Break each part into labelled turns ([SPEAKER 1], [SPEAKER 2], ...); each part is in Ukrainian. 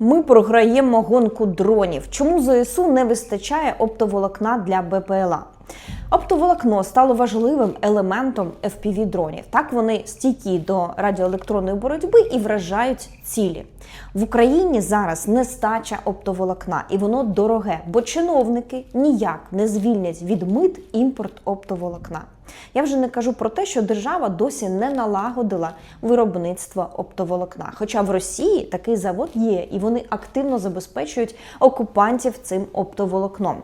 [SPEAKER 1] Ми програємо гонку дронів. Чому ЗСУ не вистачає оптоволокна для БПЛА? Оптоволокно стало важливим елементом fpv дронів. Так вони стійкі до радіоелектронної боротьби і вражають цілі. В Україні зараз нестача оптоволокна, і воно дороге, бо чиновники ніяк не звільнять від мит імпорт оптоволокна. Я вже не кажу про те, що держава досі не налагодила виробництво оптоволокна. Хоча в Росії такий завод є, і вони активно забезпечують окупантів цим оптоволокном.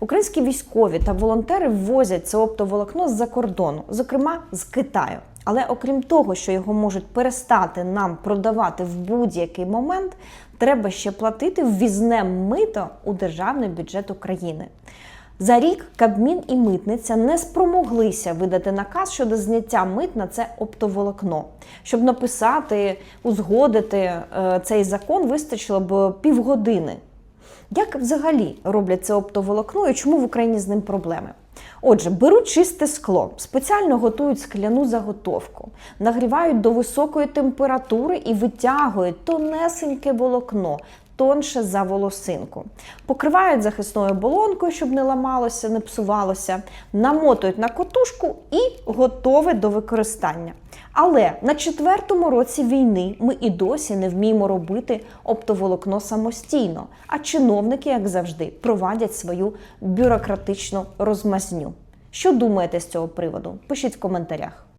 [SPEAKER 1] Українські військові та волонтери ввозять це оптоволокно з-за кордону, зокрема з Китаю. Але окрім того, що його можуть перестати нам продавати в будь-який момент, треба ще платити ввізне мито у державний бюджет України. За рік Кабмін і митниця не спромоглися видати наказ щодо зняття мит на це оптоволокно. Щоб написати, узгодити е, цей закон, вистачило б півгодини. Як взагалі роблять це оптоволокно і чому в Україні з ним проблеми? Отже, беруть чисте скло, спеціально готують скляну заготовку, нагрівають до високої температури і витягують тонесеньке волокно. Тонше за волосинку, покривають захисною оболонкою, щоб не ламалося, не псувалося, намотують на котушку і готове до використання. Але на четвертому році війни ми і досі не вміємо робити оптоволокно самостійно, а чиновники, як завжди, провадять свою бюрократичну розмазню. Що думаєте з цього приводу? Пишіть в коментарях.